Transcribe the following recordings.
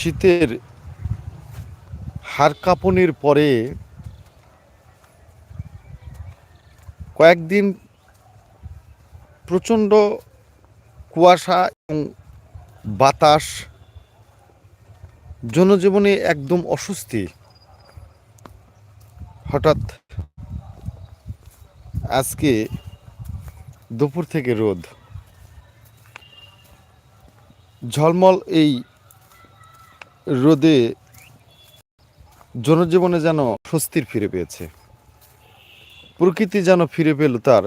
শীতের হাড় পরে কয়েকদিন প্রচণ্ড কুয়াশা এবং বাতাস, জনজীবনে একদম অস্বস্তি। হঠাৎ আজকে দুপুর থেকে রোদ। ঝলমল এই রোদে জনজীবনে যেন স্বস্তির ফিরে পেয়েছে। প্রকৃতি যেন ফিরে পেল তার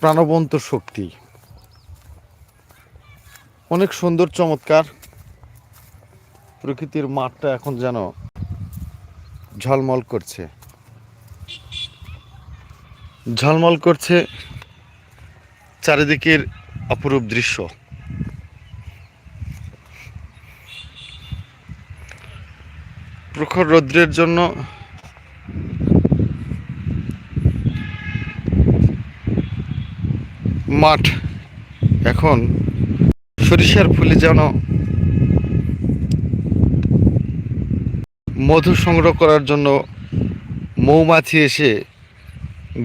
প্রাণবন্ত শক্তি। অনেক সুন্দর, চমৎকার প্রকৃতির মাঠটা এখন যেন ঝলমল করছে। ঝলমল করছে চারিদিকের অপরূপ দৃশ্য। প্রখর রৌদ্রের জন্য মাঠ এখন সরিষার ফুলে যেন মধু সংগ্রহ করার জন্য মৌমাছি এসে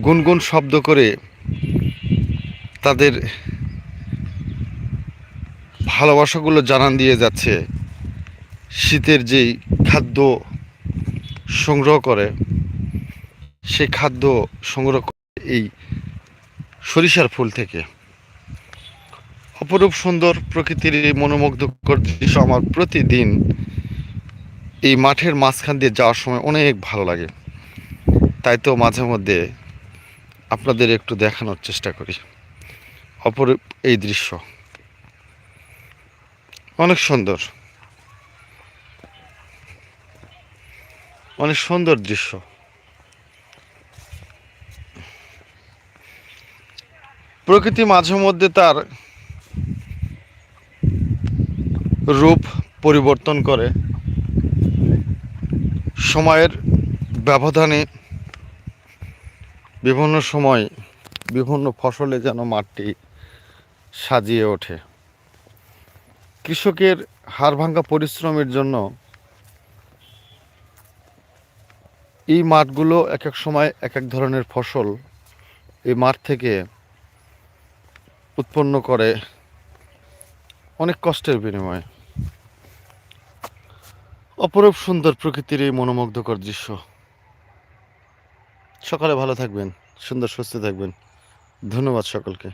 গুনগুন শব্দ করে তাদের ভালোবাসাগুলো জানান দিয়ে যাচ্ছে। শীতের যেই খাদ্য সংগ্রহ করে, সেই খাদ্য সংগ্রহ করে এই সরিষার ফুল থেকে। অপরূপ সুন্দর প্রকৃতির মনোমুগ্ধকর দৃশ্য আমার প্রতিদিন এই মাঠের মাঝখান দিয়ে যাওয়ার সময় অনেক ভালো লাগে। তাই তো মাঝে মধ্যে আপনাদের একটু দেখানোর চেষ্টা করি। অপরূপ এই দৃশ্য। অনেক সুন্দর। অনেক সুন্দর দৃশ্য। প্রকৃতি মাঝে মধ্যে তার রূপ পরিবর্তন করে। সময়ের ব্যবধানে বিভিন্ন সময় বিভিন্ন ফসলে যেন মাঠটি সাজিয়ে ওঠে। কৃষকের হাড় ভাঙ্গা পরিশ্রমের জন্য এই মাঠগুলো এক এক সময় এক এক ধরনের ফসল এই মাঠ থেকে উৎপন্ন করে অনেক কষ্টের বিনিময়ে। অপরূপ সুন্দর প্রকৃতির এই মনোমুগ্ধকর দৃশ্য। সকালে ভালো থাকবেন, সুন্দর, সুস্থ থাকবেন। ধন্যবাদ সকলকে।